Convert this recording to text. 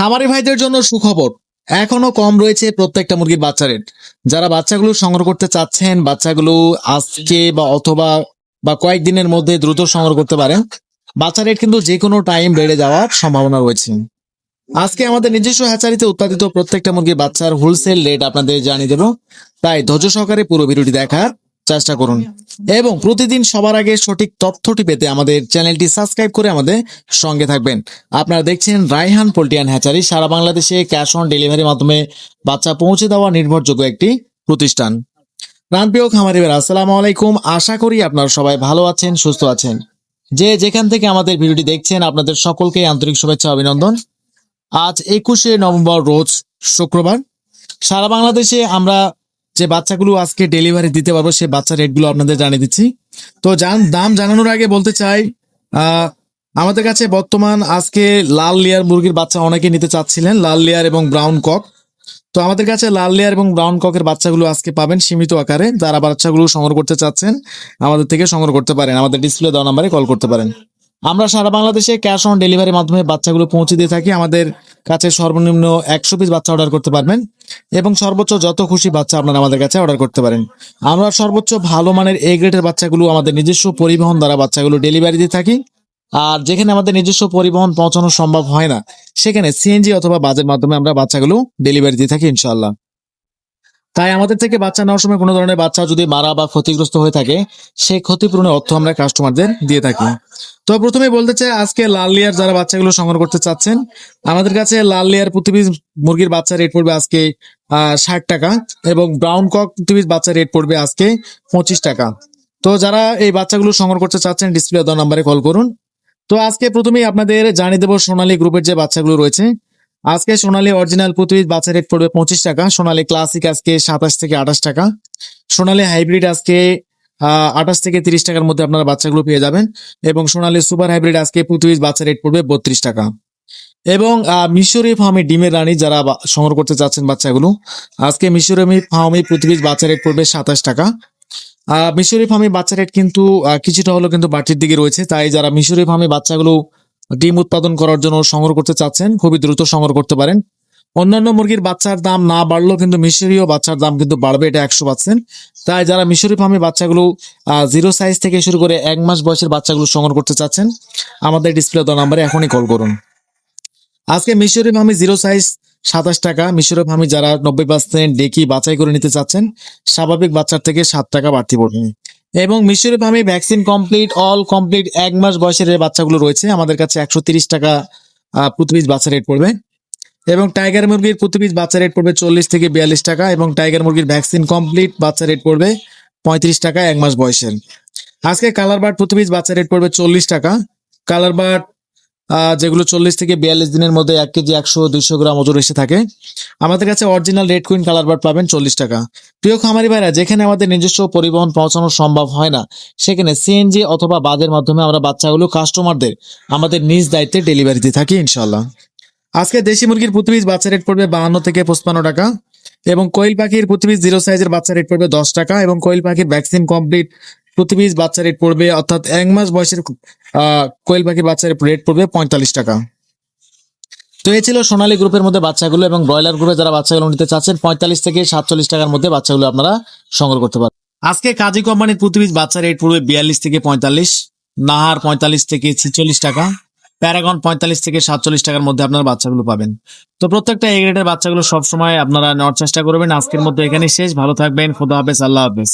খামারি ভাইদের জন্য সুখবর, এখনও কম রয়েছে প্রত্যেকটা মুরগির বাচ্চা রেট যারা বাচ্চাগুলো সংগ্রহ করতে চাচ্ছেন, বাচ্চাগুলো আজকে বা অথবা বা কয়েকদিনের মধ্যে দ্রুত সংগ্রহ করতে পারেন, বাচ্চা রেট কিন্তু যে কোনো টাইম বেড়ে যাওয়ার সম্ভাবনা রয়েছে। আজকে আমাদের নিজস্ব হ্যাচারিতে উৎপাদিত প্রত্যেকটা মুরগির বাচ্চার হোলসেল রেট আপনাদের জানিয়ে দেবো। তাই ধৈর্য সহকারে পুরো ভিডিওটি দেখার চেষ্টা করুন। এবং প্রতিদিন সবার আগে সঠিক তথ্যটি পেতে আমাদের চ্যানেলটি সাবস্ক্রাইব করে আমাদের সঙ্গে থাকবেন। আপনারা দেখছেন রাইহান পোল্ট্রিয়ান হ্যাচারি। সারা বাংলাদেশে ক্যাশ অন ডেলিভারির মাধ্যমে বাচ্চা পৌঁছে দেওয়া নির্ভরযোগ্য একটি প্রতিষ্ঠান। প্রাণপ্রিয় খামারিবার, আসসালামু আলাইকুম। আশা করি আপনারা সবাই ভালো আছেন, সুস্থ আছেন। যে যেখান থেকে আমাদের ভিডিওটি দেখছেন, আপনাদের সকলকে আন্তরিক শুভেচ্ছা, অভিনন্দন। আজ একুশে নভেম্বর, রোজ শুক্রবার। সারা বাংলাদেশে আমরা যে বাচ্চাগুলো আজকে ডেলিভারি দিতে পারব, সে বাচ্চা রেটগুলো আপনাদের জানিয়ে দিচ্ছি। তো জান, দাম জানানোর আগে বলতে চাই আমাদের কাছে বর্তমান আজকে লাল লেয়ার মুরগির বাচ্চা অনেকে নিতে চাচ্ছিলেন, লাল লেয়ার এবং ব্রাউন কক। তো আমাদের কাছে লাল লেয়ার এবং ব্রাউন ককের বাচ্চাগুলো আজকে পাবেন সীমিত আকারে। যারা বাচ্চাগুলো সংগ্রহ করতে চাচ্ছেন, আমাদের থেকে সংগ্রহ করতে পারেন। আমাদের ডিসপ্লে দেওয়া নাম্বারে কল করতে পারেন। আমরা সারা বাংলাদেশে ক্যাশ অন ডেলিভারির মাধ্যমে বাচ্চাগুলো পৌঁছে দিয়ে থাকি। আমাদের কাছে সর্বনিম্ন একশো পিস বাচ্চা অর্ডার করতে পারবেন এবং সর্বোচ্চ যত খুশি বাচ্চা আপনারা আমাদের কাছে অর্ডার করতে পারেন। আমরা সর্বোচ্চ ভালো মানের এ গ্রেডের বাচ্চাগুলো আমাদের নিজস্ব পরিবহন দ্বারা বাচ্চাগুলো ডেলিভারি দিয়ে থাকি। আর যেখানে আমাদের নিজস্ব পরিবহন পৌঁছানো সম্ভব হয় না, সেখানে সিএনজি অথবা বাজের মাধ্যমে আমরা বাচ্চাগুলো ডেলিভারি দিয়ে থাকি ইনশাল্লাহ তাই আমাদের থেকে বাচ্চা নেওয়ার সময় কোনো ধরনের বাচ্চা যদি মারা বা ক্ষতিগ্রস্ত হয়ে থাকে সেই ক্ষতিপূরণের অর্থ আমরা কাস্টমারদের দিয়ে থাকি। তো প্রথমে বলতে চাই, আজকে লাল লেয়ার যারা বাচ্চাগুলো সংগ্রহ করতে চাচ্ছেন, আমাদের কাছে লাল লেয়ার প্রতি পিস মুরগির বাচ্চা রেট পড়বে আজকে ষাট টাকা এবং ব্রাউন কক প্রতি পিস বাচ্চা রেট পড়বে আজকে পঁচিশ টাকা। তো যারা এই বাচ্চাগুলো সংগ্রহ করতে চাচ্ছেন ডিসপ্লে দেওয়া নাম্বারে কল করুন। তো আজকে প্রথমেই আপনাদের জানিয়ে দেবো সোনালী গ্রুপের যে বাচ্চাগুলো রয়েছে আজকে সোনালী অরিজিনাল প্রতি বাচ্চা রেট পড়বে পঁচিশ টাকা, সোনালী ক্লাসিক আজকে সাতাশ থেকে আঠাশ টাকা, সোনালী হাইব্রিড আজকে আঠাশ থেকে তিরিশ টাকার মধ্যে আপনারা বাচ্চাগুলো পেয়ে যাবেন এবং সোনালী সুপার হাইব্রিড আজকে প্রতি বাচ্চা রেট পড়বে বত্রিশ টাকা। এবং মিশরি ফার্মে ডিমের রানী যারা সংগ্রহ করতে চাচ্ছেন বাচ্চাগুলো, আজকে মিশরি ফার্মে প্রতি বাচ্চা রেট পড়বে সাতাশ টাকা। মিশরি ফার্মে বাচ্চা রেট কিন্তু কিছুটা হলো কিন্তু বাড়তির দিকে রয়েছে, তাই যারা মিশরি ফার্মে বাচ্চাগুলো ডিম উৎপাদন করার জন্য সংগ্রহ করতে চাচ্ছেন, খুবই দ্রুত সংগ্রহ করতে পারেন। অন্যান্য মুরগির বাচ্চার দাম না বাড়লেও কিন্তু মিশরীয় বাচ্চার দাম কিন্তু বাড়বে, এটা একশো পার্সেন্ট। তাই যারা মিশরি ফার্মে বাচ্চাগুলো জিরো সাইজ থেকে শুরু করে এক মাস বয়সের বাচ্চাগুলো সংগ্রহ করতে চাচ্ছেন, আমাদের ডিসপ্লে দেওয়া নাম্বারে এখনই কল করুন। আজকে মিশরি ফার্মে জিরো সাইজ সাতাশ টাকা, মিশরি ফার্মে যারা নব্বই পার্সেন্ট ডেকি বাছাই করে নিতে চাচ্ছেন, স্বাভাবিক বাচ্চার থেকে সাত টাকা বাড়তি পড়বে। এবং মিশরে ফার্মে ভ্যাকসিন কমপ্লিট, অল কমপ্লিট এক মাস বয়সের বাচ্চাগুলো রয়েছে। আমাদের কাছে একশো তিরিশ টাকা প্রতিপিস প্রতি পিস বাচ্চা রেট পড়বে। এবং টাইগার মুরগির প্রতি পিস বাচ্চা রেট পড়বে চল্লিশ থেকে বিয়াল্লিশ টাকা এবং টাইগার মুরগির ভ্যাকসিন কমপ্লিট বাচ্চা রেট পড়বে পঁয়ত্রিশ টাকা এক মাস বয়সের। আজকে কালার বার্ড প্রতি পিস বাচ্চা রেট পড়বে চল্লিশ টাকা। কালার বার্ড যেগুলো চল্লিশ থেকে বিয়াল্লিশ দিনের মধ্যে এক কেজি একশো দুইশো গ্রাম ওজন এসে থাকে। আমাদের কাছে original red queen colour bird পাবেন চল্লিশ টাকা। প্রিয় খামারি ভাইরা, যেখানে আমাদের নিজস্ব পরিবহন পৌঁছানো সম্ভব হয় না, সেখানে সিএনজি অথবা বাদের মাধ্যমে আমরা বাচ্চাগুলো কাস্টমারদের আমাদের নিজ দায়িত্বে ডেলিভারি দিয়ে থাকি ইনশাল্লাহ আজকে দেশি মুরগির প্রতি বাচ্চা রেট পড়বে বাহান্ন থেকে পঁচপান্ন টাকা এবং কোয়েল পাখির প্রতি জিরো সাইজের বাচ্চা রেট পড়বে দশ টাকা এবং কোয়েল পাখির ভ্যাকসিন কমপ্লিট প্রতি বাচ্চা রেট পড়বে, অর্থাৎ এক মাস বয়সের কোয়েল পাখির বাচ্চার রেট পড়বে পঁয়তাল্লিশ টাকা। তো এই ছিল সোনালী গ্রুপের মধ্যে বাচ্চাগুলো এবং ব্রয়লার গ্রুপে যারা বাচ্চাগুলো নিতে চাচ্ছেন, পঁয়তাল্লিশ থেকে সাতচল্লিশ টাকার মধ্যে বাচ্চাগুলো আপনারা সংগ্রহ করতে পারেন আজকে কাজী কোম্পানির প্রতি বাচ্চা রেট পড়বে বিয়াল্লিশ থেকে পঁয়তাল্লিশ, নাহার পঁয়তাল্লিশ থেকে ছিচল্লিশ টাকা, প্যারাগন পঁয়তাল্লিশ থেকে সাতচল্লিশ টাকার মধ্যে আপনারা বাচ্চাগুলো পাবেন। তো প্রত্যেকটা এই গ্রেডের বাচ্চাগুলো সবসময় আপনারা নেওয়ার চেষ্টা করবেন। আজকের মধ্যে এখানে শেষ। ভালো থাকবেন। খোদা হাফেজ। আল্লাহ হাফেজ।